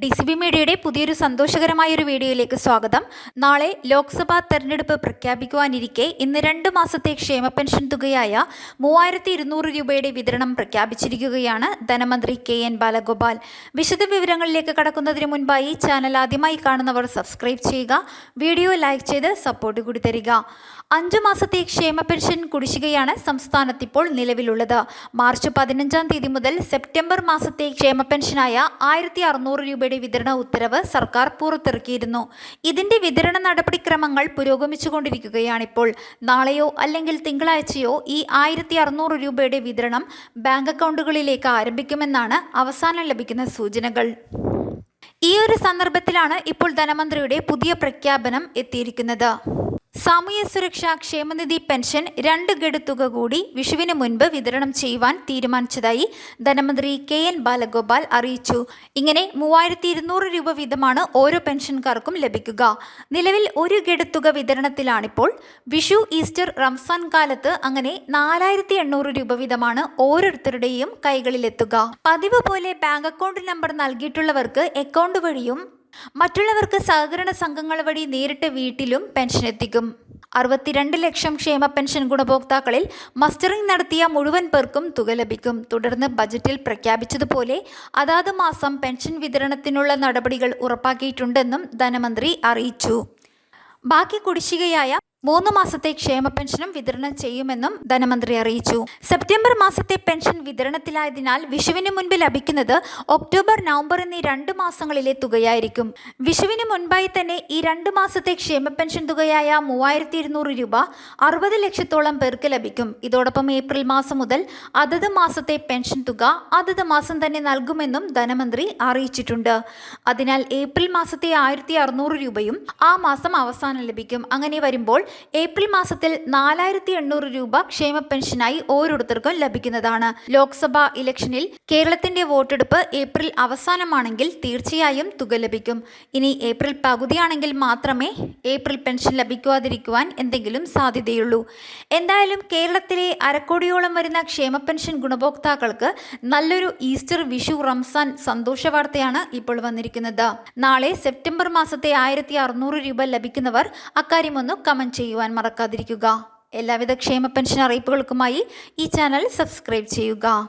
D C B മീഡിയയുടെ പുതിയൊരു സന്തോഷകരമായ ഒരു വീഡിയോയിലേക്ക് സ്വാഗതം. നാളെ ലോക്സഭാ തെരഞ്ഞെടുപ്പ് പ്രഖ്യാപിക്കുവാനിരിക്കെ ഇന്ന് രണ്ട് മാസത്തെ ക്ഷേമ പെൻഷൻ തുകയായ മൂവായിരത്തി ഇരുന്നൂറ് രൂപയുടെ വിതരണം പ്രഖ്യാപിച്ചിരിക്കുകയാണ് ധനമന്ത്രി കെ എൻ ബാലഗോപാൽ. വിശദ വിവരങ്ങളിലേക്ക് കടക്കുന്നതിന് മുൻപായി ചാനൽ ആദ്യമായി കാണുന്നവർ സബ്സ്ക്രൈബ് ചെയ്യുക വീഡിയോ ലൈക്ക് ചെയ്ത് സപ്പോർട്ട് കൂടി തരിക. അഞ്ചു മാസത്തെ ക്ഷേമ പെൻഷൻ കുടിശ്ശികയാണ് സംസ്ഥാനത്ത് ഇപ്പോൾ നിലവിലുള്ളത്. മാർച്ച് പതിനഞ്ചാം തീയതി മുതൽ സെപ്റ്റംബർ മാസത്തെ ക്ഷേമ പെൻഷനായ ആയിരത്തി അറുന്നൂറ് രൂപയുടെ വിതരണ ഉത്തരവ് സർക്കാർ പുറത്തിറക്കിയിരുന്നു. ഇതിന്റെ വിതരണ നടപടിക്രമങ്ങൾ പുരോഗമിച്ചുകൊണ്ടിരിക്കുകയാണിപ്പോൾ. നാളെയോ അല്ലെങ്കിൽ തിങ്കളാഴ്ചയോ ഈ ആയിരത്തി അറുന്നൂറ് രൂപയുടെ വിതരണം ബാങ്ക് അക്കൗണ്ടുകളിലേക്ക് ആരംഭിക്കുമെന്നാണ് അവസാനം ലഭിക്കുന്ന സൂചനകൾ. ഈ ഒരു സന്ദർഭത്തിലാണ് ഇപ്പോൾ ധനമന്ത്രിയുടെ പുതിയ പ്രഖ്യാപനം എത്തിയിരിക്കുന്നത്. സാമൂഹ്യ സുരക്ഷാ ക്ഷേമനിധി പെൻഷൻ രണ്ട് ഗഡു തുക കൂടി വിഷുവിന് മുൻപ് വിതരണം ചെയ്യുവാൻ തീരുമാനിച്ചതായി ധനമന്ത്രി കെ എൻ ബാലഗോപാൽ അറിയിച്ചു. ഇങ്ങനെ മൂവായിരത്തി ഇരുന്നൂറ് രൂപ വീതമാണ് ഓരോ പെൻഷൻകാർക്കും ലഭിക്കുക. നിലവിൽ ഒരു ഗഡു തുക വിതരണത്തിലാണിപ്പോൾ. വിഷു ഈസ്റ്റർ റംസാൻ കാലത്ത് അങ്ങനെ നാലായിരത്തി എണ്ണൂറ് രൂപ വീതമാണ് ഓരോരുത്തരുടെയും കൈകളിലെത്തുക. പതിവ് പോലെ ബാങ്ക് അക്കൗണ്ട് നമ്പർ നൽകിയിട്ടുള്ളവർക്ക് അക്കൗണ്ട് വഴിയും മറ്റുള്ളവർക്ക് സഹകരണ സംഘങ്ങൾ വഴി നേരിട്ട് വീട്ടിലും പെൻഷൻ എത്തിക്കും. അറുപത്തിരണ്ട് ലക്ഷം ക്ഷേമ പെൻഷൻ ഗുണഭോക്താക്കളിൽ മസ്റ്ററിംഗ് നടത്തിയ മുഴുവൻ പേർക്കും തുക ലഭിക്കും. തുടർന്ന് ബജറ്റിൽ പ്രഖ്യാപിച്ചതുപോലെ അതാത് മാസം പെൻഷൻ വിതരണത്തിനുള്ള നടപടികൾ ഉറപ്പാക്കിയിട്ടുണ്ടെന്നും ധനമന്ത്രി അറിയിച്ചു. ബാക്കി കുടിശ്ശികയായ മൂന്ന് മാസത്തെ ക്ഷേമ പെൻഷനും വിതരണം ചെയ്യുമെന്നും ധനമന്ത്രി അറിയിച്ചു. സെപ്റ്റംബർ മാസത്തെ പെൻഷൻ വിതരണത്തിലായതിനാൽ വിഷുവിന് മുൻപ് ലഭിക്കുന്നത് ഒക്ടോബർ നവംബർ എന്നീ രണ്ട് മാസങ്ങളിലെ തുകയായിരിക്കും. വിഷുവിന് മുൻപായി തന്നെ ഈ രണ്ട് മാസത്തെ ക്ഷേമ പെൻഷൻ തുകയായ മൂവായിരത്തി ഇരുന്നൂറ് രൂപ അറുപത് ലക്ഷത്തോളം പേർക്ക് ലഭിക്കും. ഇതോടൊപ്പം ഏപ്രിൽ മാസം മുതൽ അതത് മാസത്തെ പെൻഷൻ തുക അതത് മാസം തന്നെ നൽകുമെന്നും ധനമന്ത്രി അറിയിച്ചിട്ടുണ്ട്. അതിനാൽ ഏപ്രിൽ മാസത്തെ ആയിരത്തി അറുന്നൂറ് രൂപയും ആ മാസം അവസാനം ലഭിക്കും. അങ്ങനെ വരുമ്പോൾ ഏപ്രിൽ മാസത്തിൽ നാലായിരത്തി എണ്ണൂറ് രൂപ ക്ഷേമ പെൻഷനായി ഓരോരുത്തർക്കും ലഭിക്കുന്നതാണ്. ലോക്സഭാ ഇലക്ഷനിൽ കേരളത്തിന്റെ വോട്ടെടുപ്പ് ഏപ്രിൽ അവസാനമാണെങ്കിൽ തീർച്ചയായും തുക ലഭിക്കും. ഇനി ഏപ്രിൽ പകുതിയാണെങ്കിൽ മാത്രമേ ഏപ്രിൽ പെൻഷൻ ലഭിക്കാതിരിക്കുവാൻ എന്തെങ്കിലും സാധ്യതയുള്ളൂ. എന്തായാലും കേരളത്തിലെ അരക്കോടിയോളം വരുന്ന ക്ഷേമ പെൻഷൻ ഗുണഭോക്താക്കൾക്ക് നല്ലൊരു ഈസ്റ്റർ വിഷു റംസാൻ സന്തോഷ വാർത്തയാണ് ഇപ്പോൾ വന്നിരിക്കുന്നത്. നാളെ സെപ്റ്റംബർ മാസത്തെ ആയിരത്തി രൂപ ലഭിക്കുന്നവർ അക്കാര്യമൊന്ന് കമന്റ് ചെയ്യുവാൻ മറക്കാതിരിക്കുക. എല്ലാവിധ ക്ഷേമ പെൻഷൻ അറിയിപ്പുകൾക്കുമായി ഈ ചാനൽ സബ്സ്ക്രൈബ് ചെയ്യുക.